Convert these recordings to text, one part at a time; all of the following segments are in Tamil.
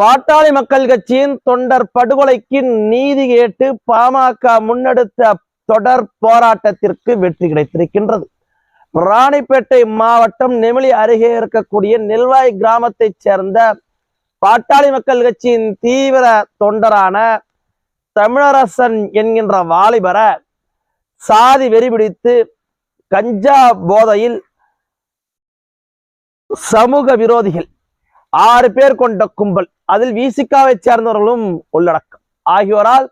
பாட்டாளி மக்கள் கட்சியின் தொண்டர் படுகொலைக்கு நீதி கேட்டு பாமக முன்னெடுத்த தொடர் போராட்டத்திற்கு வெற்றி கிடைத்திருக்கின்றது. ராணிப்பேட்டை மாவட்டம் நெமிலி அருகே இருக்கக்கூடிய நெல்வாய் கிராமத்தைச் சேர்ந்த பாட்டாளி மக்கள் கட்சியின் தீவிர தொண்டரான தமிழரசன் என்கின்ற வாலிபரை சாதி வெறி பிடித்து கஞ்சா போதையில் சமூக விரோதிகள் ஆறு பேர் கொண்ட கும்பல். அதில் விசிகாவை சேர்ந்தவர்களும் உள்ளடக்கம். ஆகியோரால்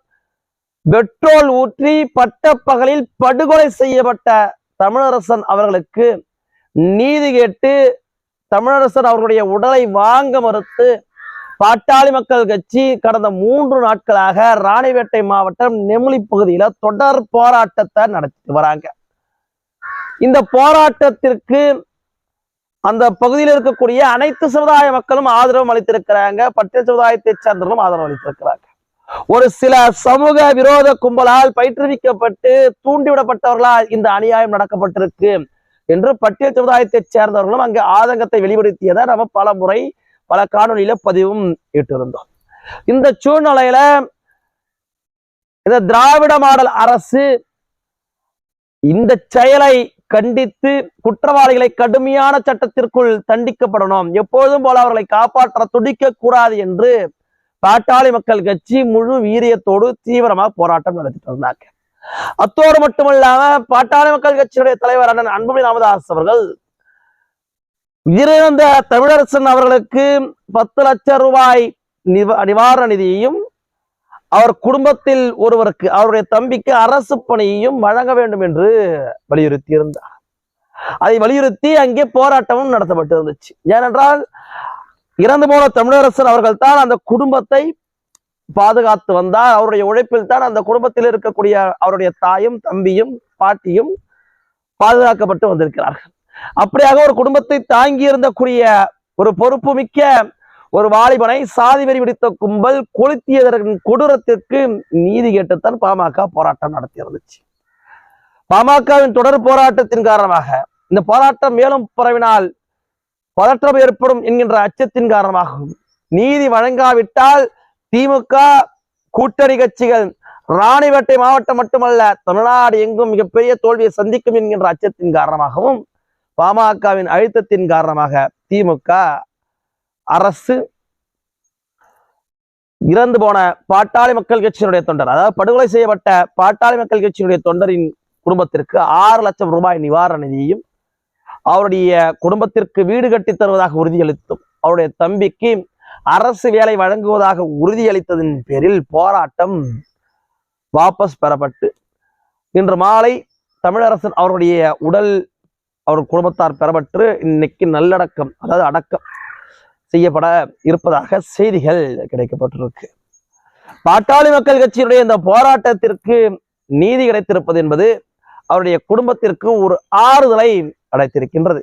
பெட்ரோல் ஊற்றி பட்டப்பகலில் படுகொலை செய்யப்பட்ட தமிழரசன் அவர்களுக்கு நீதி கேட்டு தமிழரசன் அவர்களுடைய உடலை வாங்க மறுத்து பாட்டாளி மக்கள் கட்சி கடந்த மூன்று நாட்களாக ராணிவேட்டை மாவட்டம் நெமிலி பகுதியில தொடர் போராட்டத்தை நடத்திட்டு வராங்க. இந்த போராட்டத்திற்கு அந்த பகுதியில் இருக்கக்கூடிய அனைத்து சமுதாய மக்களும் ஆதரவு அளித்திருக்கிறாங்க. பட்டியல் சமுதாயத்தை சேர்ந்தவர்களும் ஆதரவு அளித்திருக்கிறாங்க. ஒரு சில சமூக விரோத கும்பலால் பயிற்றுவிக்கப்பட்டு தூண்டிவிடப்பட்டவர்களால் இந்த அநியாயம் நடக்கப்பட்டிருக்கு என்று பட்டியல் சமுதாயத்தை சேர்ந்தவர்களும் அங்கு ஆதங்கத்தை வெளிப்படுத்தியதை நம்ம பல முறை பல காணொலியில பதிவும் இட்டிருந்தோம். இந்த சூழ்நிலையில இந்த திராவிட மாடல் அரசு இந்த செயலை கண்டித்து குற்றவாளிகளை கடுமையான சட்டத்திற்குள் தண்டிக்கப்படணும். எப்பொழுதும் போல அவர்களை காப்பாற்ற துடிக்க கூடாது என்று பாட்டாளி மக்கள் கட்சி முழு வீரியத்தோடு தீவிரமாக போராட்டம் நடத்திட்டு இருந்தாங்க அத்தோடு மட்டுமல்லாம பாட்டாளி மக்கள் கட்சியுடைய தலைவர் அண்ணன் அன்புமணி ராமதாஸ் அவர்கள் உயிரிழந்த தமிழரசன் அவர்களுக்கு பத்து லட்சம் ரூபாய் நிவாரண நிதியையும் அவர் குடும்பத்தில் ஒருவருக்கு அவருடைய தம்பிக்கு அரசு பணியையும் வழங்க வேண்டும் என்று வலியுறுத்தி இருந்தார் அதை வலியுறுத்தி அங்கே போராட்டமும் நடத்தப்பட்டு இருந்துச்சு ஏனென்றால் இறந்து போன தமிழரசர் அவர்கள் தான் அந்த குடும்பத்தை பாதுகாத்து வந்தார். அவருடைய உழைப்பில் தான் அந்த குடும்பத்தில் இருக்கக்கூடிய அவருடைய தாயும் தம்பியும் பாட்டியும் பாதுகாக்கப்பட்டு வந்திருக்கிறார்கள். அப்படியாக ஒரு குடும்பத்தை தாங்கி இருந்தக்கூடிய ஒரு பொறுப்பு மிக்க ஒரு வாலிபனை சாதி வெறி பிடித்த கும்பல் கொளுத்தியதற்கு கொடூரத்திற்கு நீதி கேட்டுத்தான் பாமக போராட்டம் நடத்தி இருந்துச்சு. பாமகவின் தொடர் போராட்டத்தின் காரணமாக இந்த போராட்டம் மேலும் பரவினால் பதற்றம் ஏற்படும் என்கின்ற அச்சத்தின் காரணமாகவும் நீதி வழங்காவிட்டால் திமுக கூட்டணி கட்சிகள் ராணிவேட்டை மாவட்டம் மட்டுமல்ல தமிழ்நாடு எங்கும் மிகப்பெரிய தோல்வியை சந்திக்கும் என்கின்ற அச்சத்தின் காரணமாகவும் பாமகவின் அழுத்தத்தின் காரணமாக திமுக அரசு இறந்து போன பாட்டாளி மக்கள் கட்சியினுடைய தொண்டர் அதாவது படுகொலை செய்யப்பட்ட பாட்டாளி மக்கள் கட்சியினுடைய தொண்டரின் குடும்பத்திற்கு ஆறு லட்சம் ரூபாய் நிவாரண நிதியும் அவருடைய குடும்பத்திற்கு வீடு கட்டி தருவதாக உறுதியளித்தும் அவருடைய தம்பிக்கு அரசு வேலை வழங்குவதாக உறுதியளித்ததின் பேரில் போராட்டம் வாபஸ் பெறப்பட்டு இன்று மாலை தமிழரசன் அவருடைய உடல் அவர் குடும்பத்தார் பெறப்பட்டு இன்னைக்கு நல்லடக்கம் அதாவது அடக்கம். செய்யப்பட இருப்பதாக செய்திகள் கிடைக்கப்பட்டிருக்கு. பாட்டாளி மக்கள் கட்சியினுடைய இந்த போராட்டத்திற்கு நீதி கிடைத்திருப்பது என்பது அவருடைய குடும்பத்திற்கு ஒரு ஆறுதலை அடைத்திருக்கின்றது